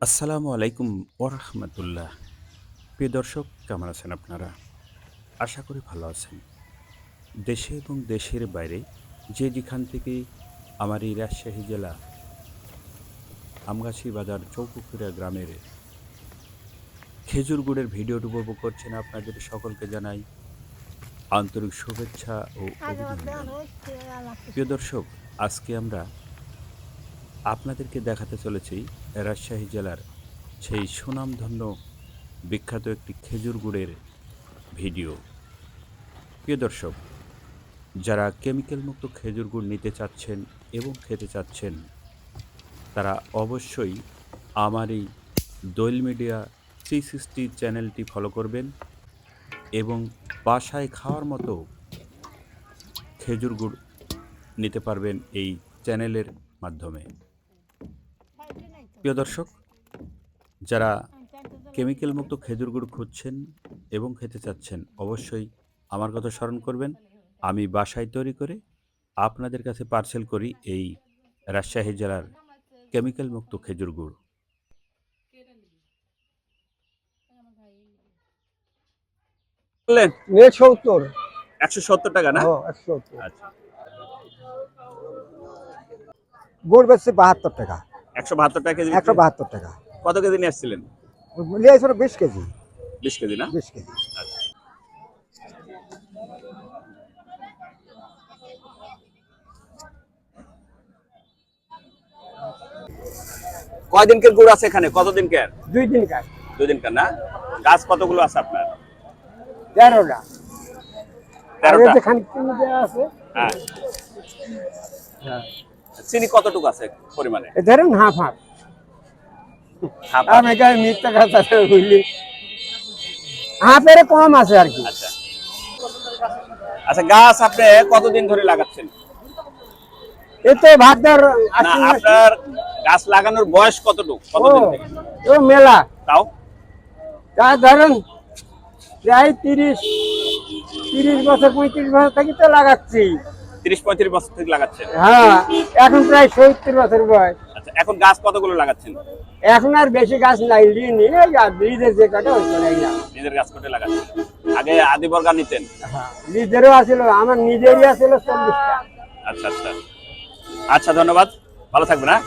আসসালামু আলাইকুম ওরহমতুল্লাহ। প্রিয় দর্শক কেমন আছেন আপনারা? আশা করি ভালো আছেন। দেশে এবং দেশের বাইরে যে যেখান থেকে আমার এই রাজশাহী জেলা আমগাছি বাজার চৌকুকুড়া গ্রামের খেজুর গুড়ের ভিডিওটি উপভোগ করছেন আপনাদের সকলকে জানাই আন্তরিক শুভেচ্ছা ও অভিনন্দন। প্রিয় দর্শক আজকে আমরা আপনাদেরকে দেখাতে চলেছি রাজশাহী জেলার সেই সুনামধন্য বিখ্যাত একটি খেজুর গুড়ের ভিডিও। প্রিয় দর্শক, যারা কেমিক্যাল মুক্ত খেজুর গুড় নিতে চাচ্ছেন এবং খেতে চাচ্ছেন, তারা অবশ্যই আমার এই দৈল মিডিয়া থ্রি সিক্সটি চ্যানেলটি ফলো করবেন এবং বাসায় খাওয়ার মতো খেজুর গুড় নিতে পারবেন এই চ্যানেলের মাধ্যমে। প্রিয় দর্শক যারা কেমিক্যাল মুক্ত খেজুর গুড় খুঁজছেন এবং খেতে চাচ্ছেন অবশ্যই আমার কথা স্মরণ করবেন। আমি বাসায় তৈরি করে আপনাদের কাছে পার্সেল করি এই রাজশাহী জেলার কেমিক্যাল মুক্ত খেজুর গুড়। সত্তর। একশো সত্তর টাকা না? হ্যাঁ, একশো সত্তর। আচ্ছা। গুড় বেচছে বাহাত্তর টাকা। একশো বাহাত্তর টাকা কেজি একশো বাহাত্তর টাকা। কত কেজি নিয়ে আসছিলেন? নিয়ে বিশ কেজি। বিশ কেজি না? বিশ কেজি। আচ্ছা। কয়দিনকের গুড় আছে এখানে? কতদিনকের দুই দিন কাজ দুই দিনকার না? গাছ কতগুলো আছে আপনার? তেরোটা। তেরোটা? আছে। হ্যাঁ। হ্যাঁ। চিনি কতটুকু আছে পরিমাণে? ধরেন হাফ হাফ হাফ আমি এখানে মিথ্যা কথা বুঝলি হাফের কম আছে আর কি। আচ্ছা। আচ্ছা গাছ আপনি কতদিন ধরে লাগাচ্ছেন? এতে আপনার গাছ লাগানোর বয়স কতটুকু? ও কতদিন থেকে? ও মেলা। তাও? তা ধরেন প্রায় তিরিশ তিরিশ বছর পঁয়ত্রিশ বছর থেকে তো লাগাচ্ছি। তিরিশ পঁয়ত্রিশ বছর থেকে লাগাচ্ছেন? হ্যাঁ এখন প্রায় সত্তর বছর বয়স। আচ্ছা এখন গাছ কতগুলো লাগাচ্ছেন? এখন আর বেশি গাছ নাই লিনি লিজের যে কাটা হচ্ছে না নিজের গাছ কোটে লাগাচ্ছেন? আগে আদি বর্গা নিতেন? লিজেরও আছিল আমার নিজেরই আছিল চল্লিশটা। আচ্ছা আচ্ছা। আচ্ছা ধন্যবাদ। ভালো থাকবেন হ্যাঁ?